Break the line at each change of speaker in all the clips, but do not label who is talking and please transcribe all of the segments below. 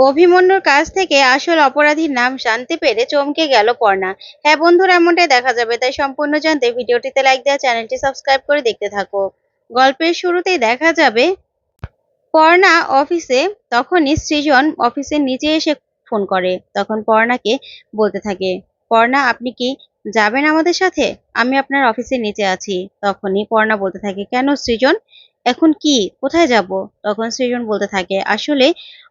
অভিমন্যুর কাছ থেকে আসল অপরাধীর নাম জানতে পেরে চমকে গেল পর্ণা। হ্যাঁ বন্ধুরা, এমনটাই দেখা যাবে, তাই সম্পূর্ণ জানতে ভিডিওটিতে লাইক দেওয়া, চ্যানেলটি সাবস্ক্রাইব করে দেখতে থাকো। গল্পের শুরুতেই দেখা যাবে, পর্ণা অফিসে তখনই সৃজন অফিসের নিচে এসে ফোন করে। তখন পর্ণাকে বলতে থাকে, পর্ণা, আপনি কি যাবেন আমাদের সাথে? আমি আপনার অফিসের নিচে আছি। তখনই পর্ণা বলতে থাকে, কেন সৃজন? এখন কি? কোথায় যাব? তখন সৃজন বলতে থাকে, আসলে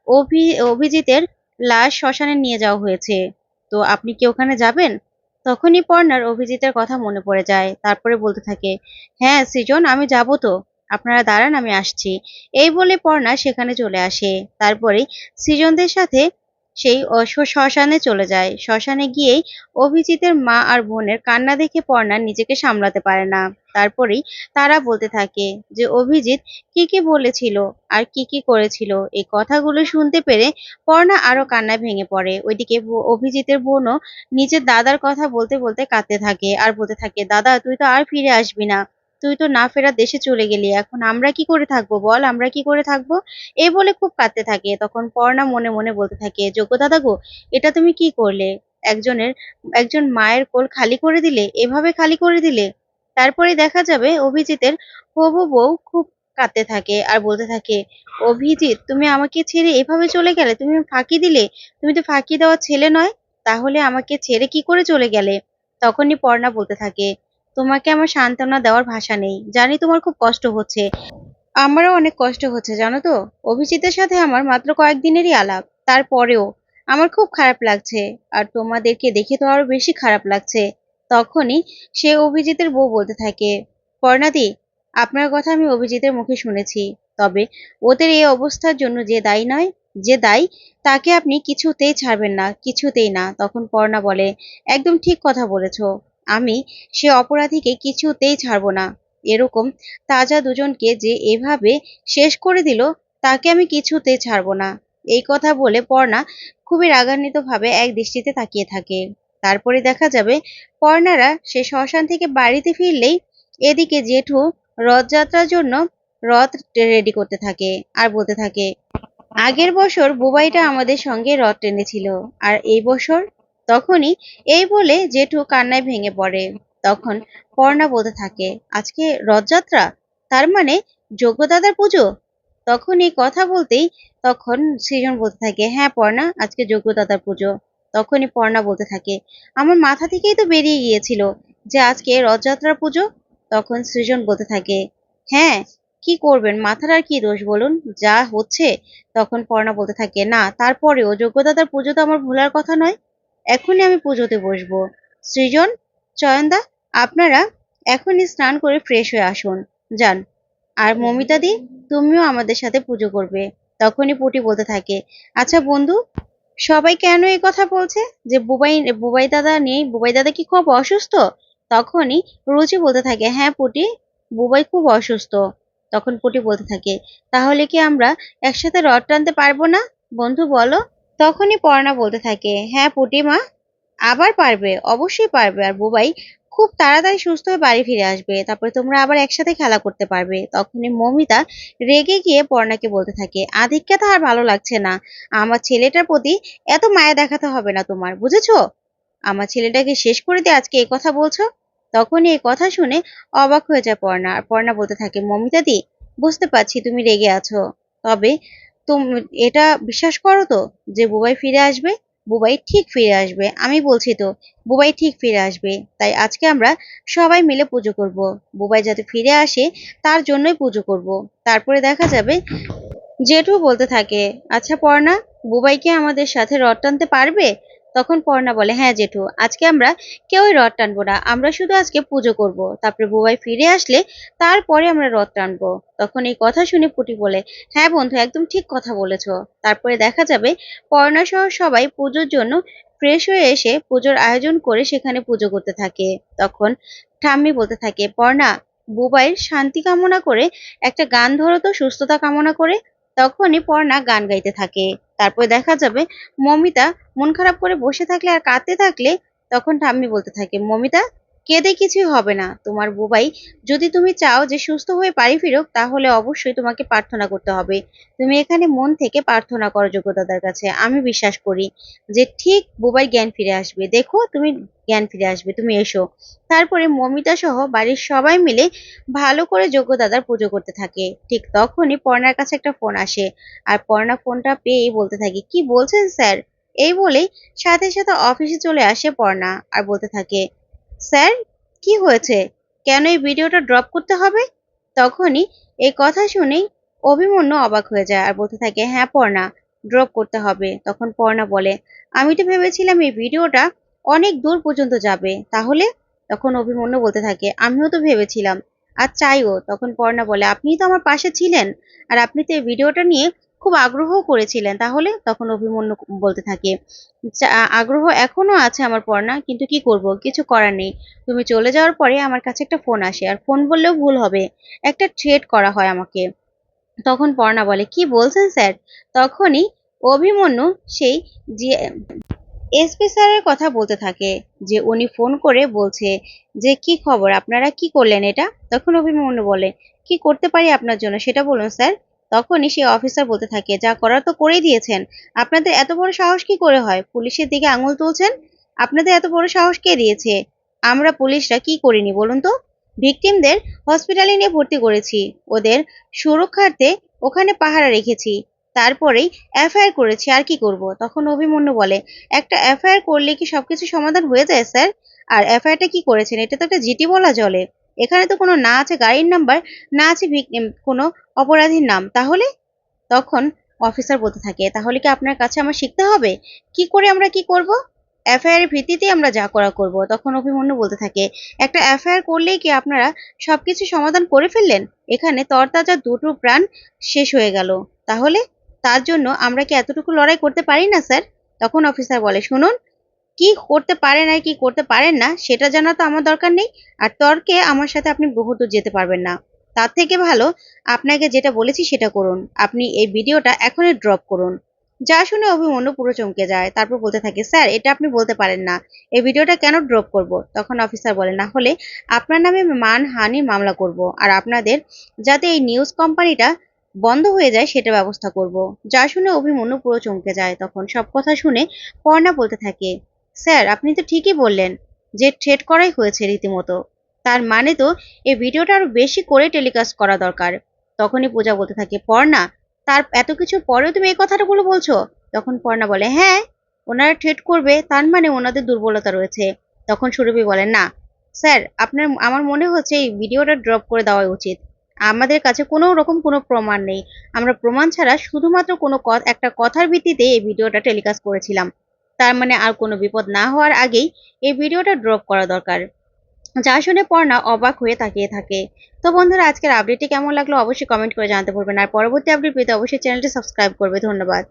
অভি, অভিজিতের লাশ শ্মশানে নিয়ে যাওয়া হয়েছে। তো আপনি কি ওখানে যাবেন? তখনই পর্ণার অভিজিতের কথা মনে পড়ে যায়। তারপরে বলতে থাকে হ্যাঁ সৃজন, আমি যাব তো। আপনারা দাঁড়ান, আমি আসছি। এই বলে পর্ণা সেখানে চলে আসে। তারপরে সৃজনদের সাথে সেই শ্মশানে চলে যায়। শ্মশানে গিয়েই অভিজিতের মা আর বোনের কান্না দেখে পর্ণা নিজেকে সামলাতে পারে না। তারপরেই তারা বলতে থাকে যে, অভিজিৎ, কি কি বলেছিল আর কি কি করেছিল? এই কথাগুলো শুনতে পেরে পর্ণা আরও কান্নায় ভেঙে পড়ে। ওইদিকে অভিজিতের বোনও নিজের দাদার কথা বলতে বলতে কাঁদতে থাকে আর বলতে থাকে, দাদা, তুই তো আর ফিরে আসবি না। তুই তো না ফেরার দেশে চলে গেলি, এখন আমরা কি করে থাকব বল? আমরা কি করে থাকব? এ বলে খুব কাঁদতে থাকে, তখন পর্ণা মনে মনে বলতে থাকে, যোগ্য দাদা গো, এটা তুমি কি করলে? একজনের, একজন মায়ের কোল খালি করে দিলে? এভাবে খালি করে দিলে? তারপরে দেখা যাবে অভিজিতের হবু বউ খুব কাঁদতে থাকে আর বলতে থাকে, অভিজিৎ, তুমি আমাকে ছেড়ে এভাবে চলে গেলে? তুমি ফাঁকি দিলে? তুমি তো ফাঁকি দেওয়া ছেলে নয়, তাহলে আমাকে ছেড়ে কি করে চলে গেলে? তখনই পর্ণা বলতে থাকে তোমাকে আমার সান্ত্বনা দেওয়ার ভাষা নেই। জানি তোমার খুব কষ্ট হচ্ছে। আমারও অনেক কষ্ট হচ্ছে, জানো তো? অভিজিতের সাথে আমার মাত্র কয়েকদিনেরই আলাপ। তারপরেও আমার খুব খারাপ লাগছে আর তোমাদেরকে দেখে তো আরও বেশি খারাপ লাগছে। তখনই সে অভিজিতের বউ বলতে থাকে, পর্ণাদি, আপনার কথা আমি অভিজিতের মুখে শুনেছি। তবে ওদের এই অবস্থার জন্য যে দায়ী নয়, যে দায়ী, তাকে আপনি কিছুতেই ছাড়বেন না, কিছুতেই না। তখন পর্ণা বলে, একদম ঠিক কথা বলেছ। আমি সে অপরাধীকে কিছুতেই ছাড়বো না। এরকম তাজা দুজনকে যে এভাবে শেষ করে দিল, তাকে আমি কিছুতেই ছাড়বো না। এই কথা বলে পর্ণা খুবই রাগান্বিত ভাবে এক দৃষ্টিতে তাকিয়ে থাকে। তারপরে দেখা যাবে পর্ণারা সে শ্মশান থেকে বাড়িতে ফিরলেই এদিকে জেঠু রথযাত্রার জন্য রথ রেডি করতে থাকে আর বলতে থাকে, আগের বছর বুবাইটা আমাদের সঙ্গে রথ টেনেছিল, আর এই বছর তখনই এই বলে জেঠু কান্নায় ভেঙে পড়ে। তখন পর্ণা বলতে থাকে, আজকে রথযাত্রা? তার মানে যোগ্যদাদার পুজো? তখন এই কথা বলতেই তখন সৃজন বলতে থাকে হ্যাঁ পর্ণা, আজকে যোগ্যদাদার পুজো। তখনই পর্ণা বলতে থাকে, আমার মাথা থেকেই তো বেরিয়ে গিয়েছিল যে আজকে রথযাত্রার পুজো? তখন সৃজন বলতে থাকে হ্যাঁ কি করবেন? মাথার আর কি দোষ বলুন? যা হচ্ছে? তখন পর্ণা বলতে থাকে, না, তারপরেও যোগ্যদাদার পুজো তো আমার ভোলার কথা নয়। এখনই আমি পুজোতে বসবো। সৃজন, চয়নদা, আপনারা এখনই স্নান করে ফ্রেশ হয়ে আসুন। যান। আর মমিতা দি তুমিও আমাদের সাথে পুজো করবে। তখনই পুটি বলতে থাকে আচ্ছা বন্ধু, সবাই কেন এই কথা বলছে? যে বুবাই বুবাই দাদা নেই, বুবাই দাদা কি খুব অসুস্থ? তখনই রুচি বলতে থাকে হ্যাঁ পুটি, বুবাই খুব অসুস্থ। তখন পুটি বলতে থাকে, তাহলে কি আমরা একসাথে রথ টানতে পারব না? বন্ধু বলো। তখনই পর্ণা বলতে থাকে হ্যাঁ পুটি মা, আবার পারবে, অবশ্যই পারবে। আর বুবাই খুব তাড়াতাড়ি সুস্থ হয়ে বাড়ি ফিরে আসবে। তারপরে তোমরা আবার একসাথে খেলা করতে পারবে। তখনই মমিতা রেগে গিয়ে পর্ণাকে বলতে থাকে আধিক্যতা আর ভালো লাগছে না। আমার ছেলেটার প্রতি এত মায়া দেখাতে হবে না তোমার, বুঝেছ? আমার ছেলেটাকে শেষ করে দিয়ে আজকে এই কথা বলছো? তখনই এই কথা শুনে অবাক হয়ে যায় পর্ণা আর পর্ণা বলতে থাকে মমিতা দি বুঝতে পারছি তুমি রেগে আছো। তবে তুমি এটা বিশ্বাস করো তো যে বুবাই ফিরে আসবে, বুবাই ঠিক ফিরে আসবে। আমি বলছি তো, বুবাই ঠিক ফিরে আসবে। তাই আজকে আমরা সবাই মিলে পুজো করব। বুবাই যাতে ফিরে আসে, তার জন্যই পুজো করব। তারপরে দেখা যাবে, জেঠু বলতে থাকে আচ্ছা পর্ণা বুবাই কি আমাদের সাথে রড টানতে পারবে? তখন পর্ণা বলে হ্যাঁ জেঠু, আজকে আমরা কেউই রথ টানবো না, আমরা শুধু আজকে পুজো করব। তারপরে বুবাই ফিরে আসলে তারপরে আমরা রথ টানবো। তখন এই কথা শুনে পুটি বলে হ্যাঁ বন্ধু, একদম ঠিক কথা বলেছ। তারপরে দেখা যাবে পর্ণা সহ সবাই পুজোর জন্য ফ্রেশ হয়ে এসে পুজোর আয়োজন করে সেখানে পুজো করতে থাকে। তখন ঠাম্মি বলতে থাকে, পর্ণা বুবাইয়ের শান্তি কামনা করে একটা গান ধরো তো, সুস্থতা কামনা করে। তখনই পর্ণা গান গাইতে থাকে। তারপর দেখা যাবে মমিতা মন খারাপ করে বসে থাকলে আর কাঁদতে থাকলে তখন ঠাম্মি বলতে থাকে, মমিতা কেঁদে কিছুই হবে না। তোমার বুবাই, যদি তুমি চাও যে সুস্থ হয়ে বাড়ি ফিরুক, তাহলে অবশ্যই তোমাকে প্রার্থনা করতে হবে। তুমি এখানে মন থেকে প্রার্থনা করো যোগ্যদাদার কাছে। আমি বিশ্বাস করি যে ঠিক বুবাই জ্ঞান ফিরে আসবে। দেখো, তুমি জ্ঞান ফিরে আসবে, তুমি এসো। তারপরে মমিতা সহ বাড়ির সবাই মিলে ভালো করে যোগ্য দাদার পুজো করতে থাকে। ঠিক তখনই পর্ণার কাছে একটা ফোন আসে। আর পর্ণা ফোনটা পেয়েই বলতে থাকে, কি বলছেন স্যার? এই বলেই সাথে সাথে অফিসে চলে আসে পর্ণা। আর বলতে থাকে স্যার, কি হয়েছে? কেন এই ভিডিওটা ড্রপ করতে হবে? তখনই এই কথা শুনেই অভিমন্যু অবাক হয়ে যায় আর বলতে থাকে হ্যাঁ পর্ণা, ড্রপ করতে হবে। তখন পর্ণা বলে, আমি তো ভেবেছিলাম এই ভিডিওটা অনেক দূর পর্যন্ত যাবে, তাহলে? তখন অভিমন্যু বলতে থাকে, আমিও তো ভেবেছিলাম। আর চাইও। তখন পর্ণা বলে আপনি তো আমার পাশে ছিলেন, আর আপনি তো এই ভিডিওটা নিয়ে খুব আগ্রহ করেছিলেন। তাহলে? তখন অভিমন্যু বলতে থাকে, "চা- আগ্রহ এখনও আছে আমার পড়না কিন্তু কি করব? কিছু করার নেই। তুমি চলে যাওয়ার পরে আমার কাছে একটা ফোন আসে, আর ফোন বললেও ভুল হবে। একটা থ্রেট করা হয় আমাকে। তখন পর্ণা বলে, কি বলছেন স্যার? তখনই অভিমন্যু সেই যে এসপি স্যারের কথা বলতে থাকে, যে উনি ফোন করে বলছে যে, কি খবর? আপনারা কি করলেন এটা? তখন অভিমন্যু বলে, কি করতে পারি আপনার জন্য? সেটা বলুন স্যার। তখনই সেই অফিসার বলতে থাকে, যা করার তো করেই দিয়েছেন। আপনাদের এত বড় সাহস কি করে হয়? পুলিশের দিকে আঙুল তুলছেন? আপনাদের এত বড় সাহস কে দিয়েছে? আমরা পুলিশরা কি করিনি বলুন তো? ভিকটিমদের হসপিটালে নিয়ে ভর্তি করেছি। ওদের সুরক্ষার্থে ওখানে পাহারা রেখেছি। তারপরেই এফআইআর করেছি, আর কি করব? তখন অভিমন্যু বলে, একটা এফআইআর করলে কি সবকিছু সমাধান হয়ে যায়, স্যার? আর এফআইআরটা কি করেছেন? এটা তো একটা জিটি বলা চলে এখানে তো কোনো না আছে গাড়ির নাম্বার না আছে কোনো অপরাধীর নাম। তাহলে? তখন অফিসার বলতে থাকে, তাহলে কি আপনার কাছে আমার শিখতে হবে? কি করে আমরা কি করব? এফআইআর ভিত্তিতে আমরা যা করা করব। তখন অভিমন্যু বলতে থাকে, একটা এফআইআর করলেই কি আপনারা সবকিছু সমাধান করে ফেললেন? এখানে তরতাজা দুটো প্রাণ শেষ হয়ে গেল। তাহলে? তার জন্য আমরা কি এতটুকু লড়াই করতে পারি না, স্যার? তখন অফিসার বলে, শুনুন কি করতে পারেন আর কি করতে পারেন না, সেটা জানা তো আমার দরকার নেই। আর তর্কে আমার সাথে আপনি বহু দূর যেতে পারবেন না। তার থেকে ভালো, আপনাকে যেটা বলেছি সেটা করুন। আপনি এই ভিডিওটা এখনই ড্রপ করুন। যা শুনে অভিমন্যু পুরো চমকে যায়। তারপর বলতে থাকে, স্যার, এটা আপনি বলতে পারেন না। এই ভিডিওটা কেন ড্রপ করব? তখন অফিসার বলে, না হলে আপনার নামে মানহানির মামলা করব আর আপনাদের যাতে এই নিউজ কোম্পানিটা বন্ধ হয়ে যায় সেটা ব্যবস্থা করব। যা শুনে অভিমন্যু পুরো চমকে যায়। তখন সব কথা শুনে পর্ণা বলতে থাকে স্যার, আপনি তো ঠিকই বললেন যে ট্রেড করাই হয়েছে রীতিমতো। তার মানে তো এই ভিডিওটা আরও বেশি করে টেলিকাস্ট করা দরকার। তখনই পূজা বলতে থাকে, পর্ণা, তার এত কিছু পরেও তুমি এই কথাটাগুলো বলছো? তখন পর্ণা বলে হ্যাঁ ওনারা ট্রেড করবে, তার মানে ওনাদের দুর্বলতা রয়েছে। তখন সুরভি বলে, না, স্যার, আপনার, আমার মনে হচ্ছে এই ভিডিওটা ড্রপ করে দেওয়া উচিত। আমাদের কাছে কোনো রকম কোনো প্রমাণ নেই। আমরা প্রমাণ ছাড়া শুধুমাত্র কোনো একটা কথার ভিত্তিতে এই ভিডিওটা টেলিকাস্ট করেছিলাম। তার মানে আর কোনো বিপদ না হওয়ার আগেই এই ভিডিওটা ড্রপ করা দরকার। যা শুনে পর না অবাক হয়ে তাকিয়ে থাকে। তো বন্ধুরা, আজকের আপডেটটি কেমন লাগল অবশ্যই কমেন্ট করে জানাতে ভুলবেন আর পরবর্তী আপডেট পেতে অবশ্যই চ্যানেলটি সাবস্ক্রাইব করবে। ধন্যবাদ।